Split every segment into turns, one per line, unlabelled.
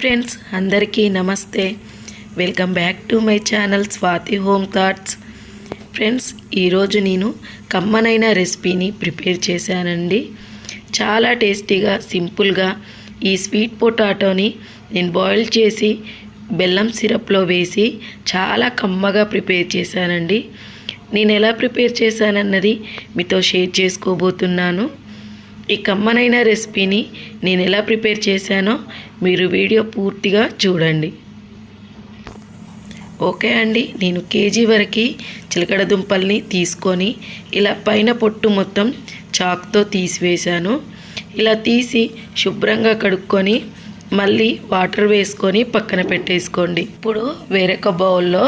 Friends అందరికీ నమస్తే. Welcome back to my channel Swathi home thoughts friends ఈరోజు నేను కమ్మనైన రెసిపీని ప్రిపేర్ చేశానండి. చాలా టేస్టీగా సింపుల్గా ఈ స్వీట్ పొటాటోని నేను బాయిల్ చేసి బెల్లం సిరప్లో వేసి చాలా కమ్మగా ప్రిపేర్ చేశానండి. నేను ఎలా ప్రిపేర్ చేశానన్నది మీతో షేర్ చేసుకోబోతున్నాను. ఈ కమ్మనైన రెసిపీని నేను ఎలా ప్రిపేర్ చేశానో మీరు వీడియో పూర్తిగా చూడండి. ఓకే అండి నేను కేజీ వరకు చిలకడ దుంపల్ని తీసుకొని ఇలా పైన పొట్టు మొత్తం చాక్తో తీసివేశాను. ఇలా తీసి శుభ్రంగా కడుక్కొని మళ్ళీ వాటర్ వేసుకొని పక్కన పెట్టేసుకోండి. ఇప్పుడు వేరొక బౌల్లో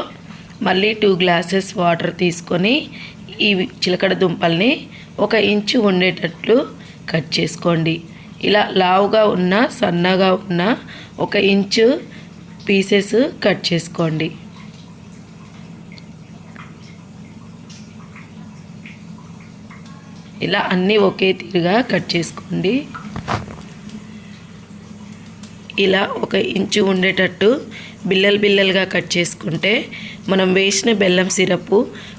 మళ్ళీ టూ గ్లాసెస్ వాటర్ తీసుకొని ఈ చిలకడ దుంపల్ని ఒక ఇంచు ఉండేటట్లు కట్ చేసుకోండి. ఇలా లావుగా ఉన్న సన్నగా ఉన్న ఒక ఇంచు పీసెస్ కట్ చేసుకోండి. ఇలా అన్నీ ఒకే తీరుగా కట్ చేసుకోండి. ఇలా ఒక ఇంచు ఉండేటట్టు బిల్లలు బిల్లలుగా కట్ చేసుకుంటే మనం వేసిన బెల్లం సిరప్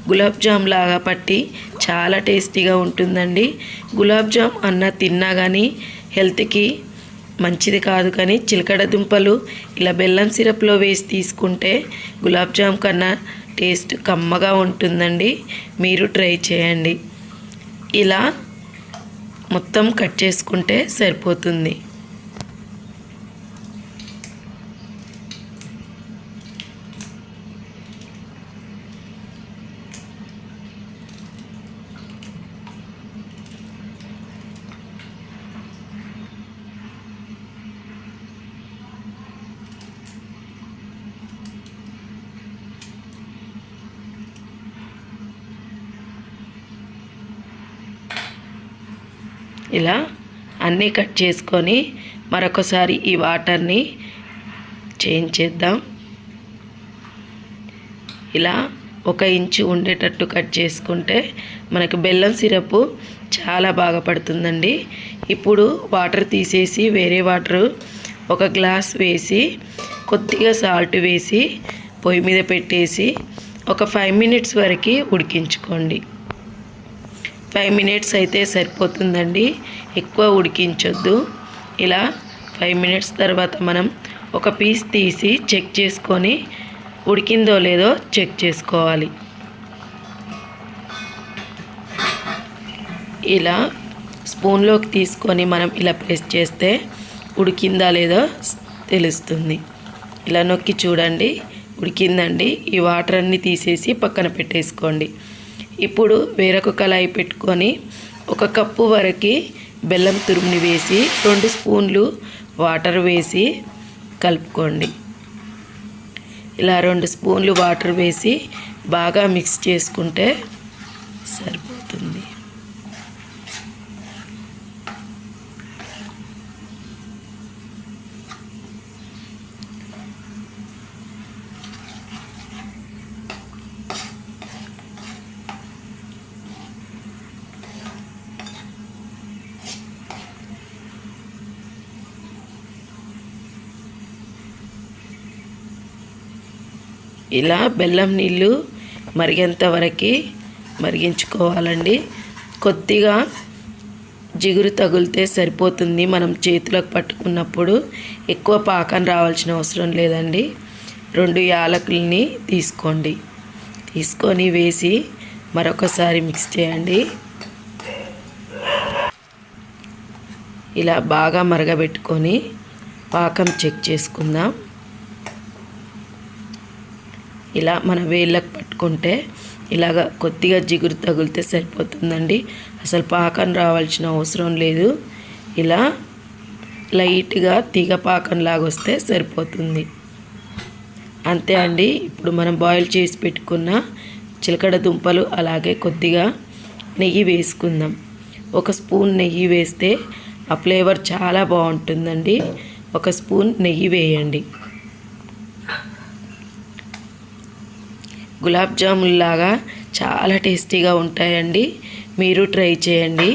గులాబ్ జామ్ లాగా పట్టి చాలా టేస్టీగా ఉంటుందండి. గులాబ్ జామ్ అన్న తిన్నా కానీ హెల్త్కి మంచిది కాదు కానీ చిలకడ దుంపలు ఇలా బెల్లం సిరప్లో వేసి తీసుకుంటే గులాబ్ జామ్ కన్నా టేస్ట్ కమ్మగా ఉంటుందండి. మీరు ట్రై చేయండి. ఇలా మొత్తం కట్ చేసుకుంటే సరిపోతుంది. ఇలా అన్నీ కట్ చేసుకొని మరొకసారి ఈ వాటర్ని చేంజ్ చేద్దాం. ఇలా ఒక ఇంచు ఉండేటట్టు కట్ చేసుకుంటే మనకు బెల్లం సిరప్ చాలా బాగా పడుతుందండి. ఇప్పుడు వాటర్ తీసేసి వేరే వాటర్ ఒక గ్లాస్ వేసి కొద్దిగా సాల్ట్ వేసి పొయ్యి మీద పెట్టేసి ఒక ఫైవ్ మినిట్స్ వరకు ఉడికించుకోండి. ఫైవ్ మినిట్స్ అయితే సరిపోతుందండి. ఎక్కువ ఉడికించొద్దు. ఇలా ఫైవ్ మినిట్స్ తర్వాత మనం ఒక పీస్ తీసి చెక్ చేసుకొని ఉడికిందో లేదో చెక్ చేసుకోవాలి. ఇలా స్పూన్లోకి తీసుకొని మనం ఇలా ప్రెస్ చేస్తే ఉడికిందా లేదో తెలుస్తుంది. ఇలా నొక్కి చూడండి. ఉడికిందండి. ఈ వాటర్ అన్నీ తీసేసి పక్కన పెట్టేసుకోండి. ఇప్పుడు వేరొక కళాయి పెట్టుకొని ఒక కప్పు వరకు బెల్లం తురుముని వేసి రెండు స్పూన్లు వాటర్ వేసి కలుపుకోండి. ఇలా రెండు స్పూన్లు వాటర్ వేసి బాగా మిక్స్ చేసుకుంటే సరిపో ఇలా బెల్లం నీళ్ళు మరిగేంత వరకు మరిగించుకోవాలండి. కొద్దిగా జిగురు తగిలితే సరిపోతుంది మనం చేతులకు పట్టుకున్నప్పుడు. ఎక్కువ పాకం రావాల్సిన అవసరం లేదండి. రెండు యాలకుల్ని తీసుకోండి. తీసుకొని వేసి మరొకసారి మిక్స్ చేయండి. ఇలా బాగా మరగబెట్టుకొని పాకం చెక్ చేసుకుందాం. ఇలా మన వేళ్ళకు పట్టుకుంటే ఇలాగ కొద్దిగా జిగురు తగిలితే సరిపోతుందండి. అసలు పాకం రావాల్సిన అవసరం లేదు. ఇలా లైట్గా తీగ పాకం లాగా వస్తే సరిపోతుంది. అంతే అండి. ఇప్పుడు మనం బాయిల్ చేసి పెట్టుకున్న చిలకడ దుంపలు అలాగే కొద్దిగా నెయ్యి వేసుకుందాం. ఒక స్పూన్ నెయ్యి వేస్తే ఆ ఫ్లేవర్ చాలా బాగుంటుందండి. ఒక స్పూన్ నెయ్యి వేయండి. గులాబ్ జాముల్లాగా చాలా టేస్టీగా ఉంటాయండి. మీరు ట్రై చేయండి.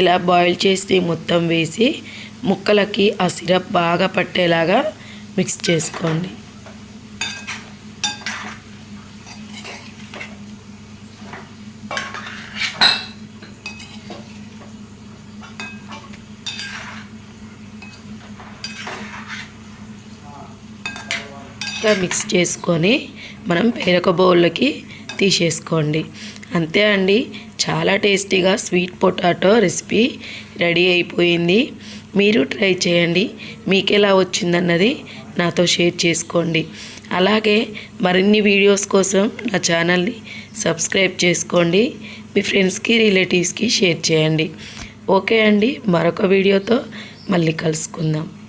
ఇలా బాయిల్ చేసి మొత్తం వేసి ముక్కలకి ఆ సిరప్ బాగా పట్టేలాగా మిక్స్ చేసుకోండి. ఇలా మిక్స్ చేసుకొని మనం పేరొక బౌల్లోకి తీసేసుకోండి. అంతే అండి. చాలా టేస్టీగా స్వీట్ పొటాటో రెసిపీ రెడీ అయిపోయింది. మీరు ట్రై చేయండి. మీకు ఎలా వచ్చిందన్నది నాతో షేర్ చేసుకోండి. అలాగే మరిన్ని వీడియోస్ కోసం నా ఛానల్ని సబ్స్క్రైబ్ చేసుకోండి. మీ ఫ్రెండ్స్కి రిలేటివ్స్కి షేర్ చేయండి. ఓకే అండి. మరొక వీడియోతో మళ్ళీ కలుసుకుందాం.